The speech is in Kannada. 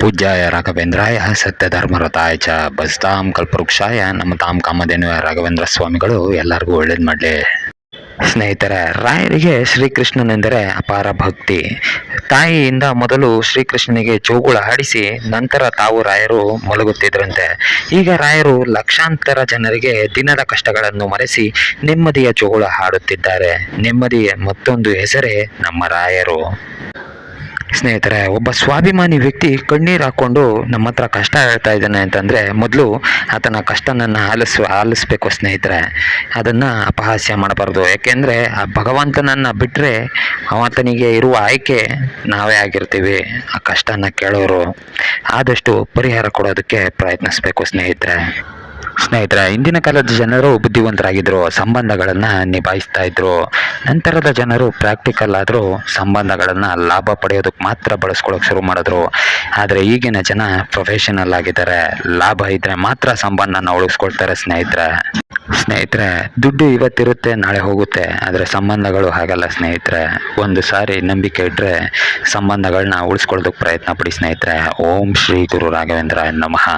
ಪೂಜ್ಯಾಯ ರಾಘವೇಂದ್ರಾಯ, ಸತ್ಯಧರ್ಮರತಾಯ ಚ ಬಸ್ತಾಂ ಕಲ್ಪವೃಕ್ಷಾಯ ನಮ್ಮ ತಾಮ್ ಕಾಮಧೇನು ರಾಘವೇಂದ್ರ ಸ್ವಾಮಿಗಳು ಎಲ್ಲರಿಗೂ ಒಳ್ಳೇದು ಮಾಡಲಿ. ಸ್ನೇಹಿತರೆ, ರಾಯರಿಗೆ ಶ್ರೀಕೃಷ್ಣನೆಂದರೆ ಅಪಾರ ಭಕ್ತಿ. ತಾಯಿಯಿಂದ ಮೊದಲು ಶ್ರೀಕೃಷ್ಣನಿಗೆ ಜೋಗುಳ ಹಾಡಿಸಿ ನಂತರ ತಾವು ರಾಯರು ಮಲಗುತ್ತಿದ್ರಂತೆ. ಈಗ ರಾಯರು ಲಕ್ಷಾಂತರ ಜನರಿಗೆ ದಿನದ ಕಷ್ಟಗಳನ್ನು ಮರೆಸಿ ನೆಮ್ಮದಿಯ ಜೋಗುಳ ಹಾಡುತ್ತಿದ್ದಾರೆ. ನೆಮ್ಮದಿಯ ಮತ್ತೊಂದು ಹೆಸರೇ ನಮ್ಮ ರಾಯರು. ಸ್ನೇಹಿತರೆ, ಒಬ್ಬ ಸ್ವಾಭಿಮಾನಿ ವ್ಯಕ್ತಿ ಕಣ್ಣೀರು ಹಾಕ್ಕೊಂಡು ನಮ್ಮ ಹತ್ರ ಕಷ್ಟ ಹೇಳ್ತಾ ಇದ್ದಾನೆ ಅಂತಂದರೆ ಮೊದಲು ಆತನ ಕಷ್ಟನನ್ನು ಆಲಿಸ್ ಆಲಿಸ್ಬೇಕು ಸ್ನೇಹಿತರೆ. ಅದನ್ನು ಅಪಹಾಸ್ಯ ಮಾಡಬಾರ್ದು. ಯಾಕೆಂದರೆ ಆ ಭಗವಂತನನ್ನು ಬಿಟ್ಟರೆ ಆತನಿಗೆ ಇರುವ ಆಯ್ಕೆ ನಾವೇ ಆಗಿರ್ತೀವಿ, ಆ ಕಷ್ಟನ ಕೇಳೋರು. ಆದಷ್ಟು ಪರಿಹಾರ ಕೊಡೋದಕ್ಕೆ ಪ್ರಯತ್ನಿಸ್ಬೇಕು ಸ್ನೇಹಿತರೆ. ಸ್ನೇಹಿತರೆ, ಇಂದಿನ ಕಾಲದ ಜನರು ಬುದ್ಧಿವಂತರಾಗಿದ್ದರು ಸಂಬಂಧಗಳನ್ನು ನಿಭಾಯಿಸ್ತಾ ಇದ್ರು. ನಂತರದ ಜನರು ಪ್ರಾಕ್ಟಿಕಲ್ ಆದರೂ ಸಂಬಂಧಗಳನ್ನು ಲಾಭ ಪಡೆಯೋದಕ್ಕೆ ಮಾತ್ರ ಬಳಸ್ಕೊಳ್ಳೋಕೆ ಶುರು ಮಾಡಿದ್ರು. ಆದರೆ ಈಗಿನ ಜನ ಪ್ರೊಫೆಷನಲ್ ಆಗಿದ್ದಾರೆ. ಲಾಭ ಇದ್ದರೆ ಮಾತ್ರ ಸಂಬಂಧನ ಉಳಿಸ್ಕೊಳ್ತಾರೆ ಸ್ನೇಹಿತರೆ. ಸ್ನೇಹಿತರೆ, ದುಡ್ಡು ಇವತ್ತಿರುತ್ತೆ, ನಾಳೆ ಹೋಗುತ್ತೆ. ಆದರೆ ಸಂಬಂಧಗಳು ಹಾಗಲ್ಲ ಸ್ನೇಹಿತರೆ. ಒಂದು ಸಾರಿ ನಂಬಿಕೆ ಇಟ್ಟರೆ ಸಂಬಂಧಗಳನ್ನ ಉಳಿಸ್ಕೊಳ್ಳೋದಕ್ಕೆ ಪ್ರಯತ್ನ ಪಡಿ ಸ್ನೇಹಿತರೆ. ಓಂ ಶ್ರೀ ಗುರು ರಾಘವೇಂದ್ರ ನಮಃ.